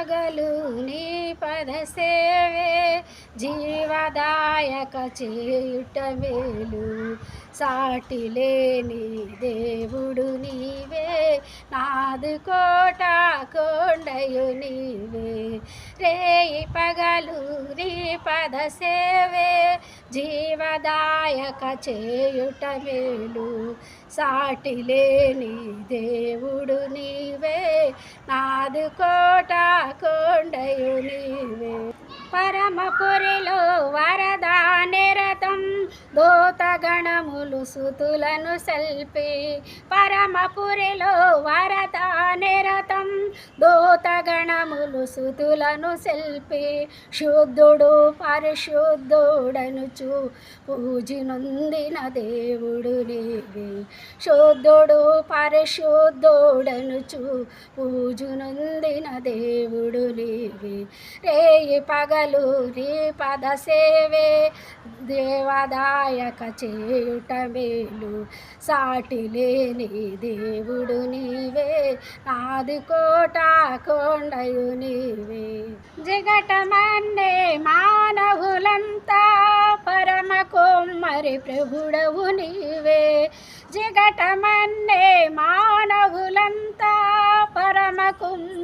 పగలు నీ పద సేవే జీవదాయక చేయుట మేలు. సాటి లేని దేవుడు నీవే నాదు కోట కొండయు నీవే. రేయి పగలు నీ పద సేవే జీవదాయక చేయుట మేలు. సాటి లేని దేవుడు నీవే నాదు కోట కొండయు నీవే. పరమపురిలో వరదా నిరతం దూతగణములు సుతులను సెల్పి. పరమపురిలో వరద నిరతం దూతగణములు సుతులను సెల్పి. శుద్ధుడు పరిశుద్ధుడనుచు పూజినొందిన దేవుడు నీవి. శుద్ధుడు పరిశుద్ధుడనుచు పూజునొందిన దేవుడు నీవి. రేయి పగలు నీ పద సేవే. దేవదాయక చేయుట మేలు. సాటి లేని దేవుడు నీవే. నాది కోట కొండయు నీవే. జగటమన్నే మానవులంతా పరమ కొమ్మరి ప్రభుడవు నీవే. జగటమన్నే మా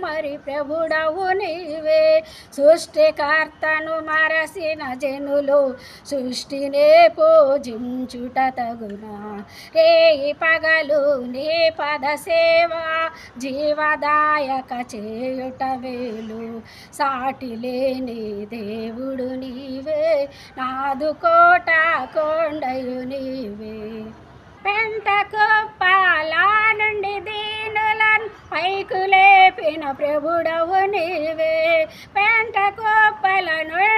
మరి ప్రభుడవు నీవే. సృష్టికర్తను మరసిన జనులు సృష్టినే పూజించుట తగునా. రే పగలు నీ పద సేవ జీవదాయక చేయుట వేలు. సాటి లేని దేవుడు నీవే. నాదు కోట కొండయు నీవే. పెంట కుప్పాలా పైకు లేపిన ప్రభుడవు నీవే. పెంట కుప్పల నుండి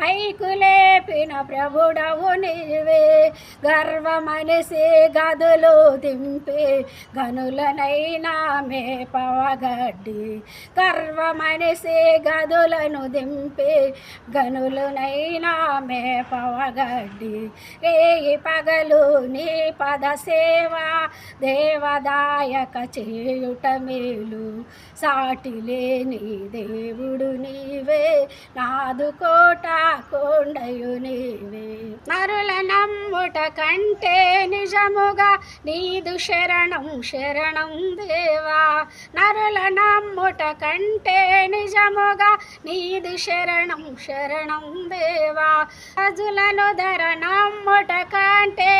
పైకు లేపిన ప్రభుడవు నీవే. గర్వమనిసి గదులు దింపే. గనులనైనా మేపవగడ్డి గర్వమనిసి గదులను దింపే. గనులనైనా మేపవగడ్డి రేయి పగలు నీ పద సేవ దేవదాయక చేయుట మేలు. సాటి లేని దేవుడు నీవే. నాదు కోట నీవే. నరుల నమ్ముట కంటే నిజముగా నీదు శరణం శరణం దేవా. నరుల నమ్ముట కంటే నిజముగా నీదు శరణం శరణం దేవా. రాజులను ధర నమ్ముట కంటే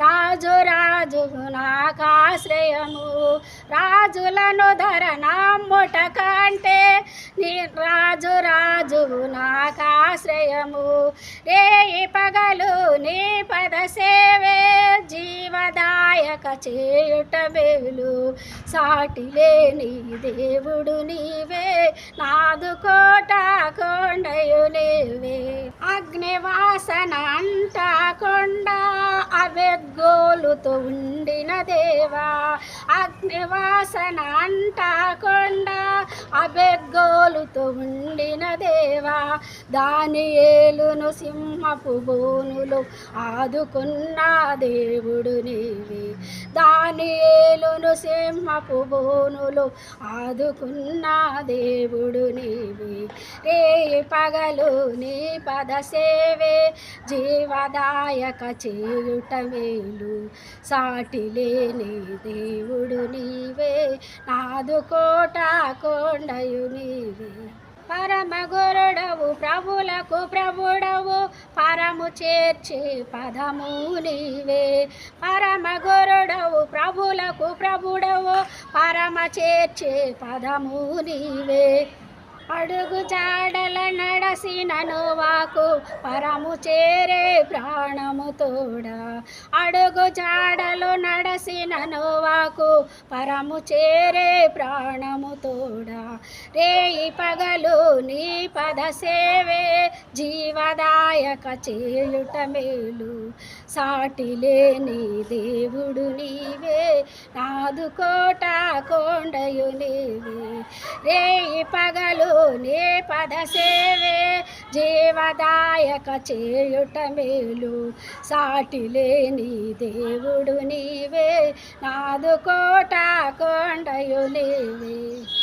రాజు రాజు నాకాశ్రయము రాజులను ధర నమ్ముట కంటే నీ రాజు రాజు నాకాశ్రయము. రే పగలు నీ పద సేవే జీవదాయక చేయుట మేలు సాటిలే నీ దేవుడు నీవే నాదు కోట కొండయు నీవే. అగ్నివాసన అంతా కొండ అవెగ్గోలుతో ఉండిన దేవా అగ్నివాసన అంటా కొండ ఉండిన దేవా దాని ఏలును సింహపు బోనులు ఆదుకున్న దేవుడు నీవి. దాని ఏలును సింహపు బోనులు ఆదుకున్న దేవుడు నీవి. రే పగలు నీ పద సేవే జీవదాయక చేయుట మేలు సాటి లేని దేవుడు నీవే. నాదు కోట కొండయు నీవే. పరమ గురుడవు ప్రభులకు ప్రభుడవు. పరము చేర్చే పదము నీవే. పరమ గురుడవు ప్రభులకు ప్రభుడవు. పరమ చేర్చే పదము నీవే. అడుగు జాడల నడసినను వాకు పరము చేరే ప్రాణము తోడా. అడుగు జాడలు నడసినను వాకు పరము చేరే ప్రాణము తోడా. రేయి పగలు నీ పద సేవే జీవదాయక చేయుట మేలు. సాటి లేని దేవుడు నీవే. నాదు కోట కొండయు నీవే. రే పగలు నీ పద సేవే. జీవదాయక చేయుట మేలు. సాటి లేని దేవుడు నీవే. నాదు కోట కొండయు నీవే.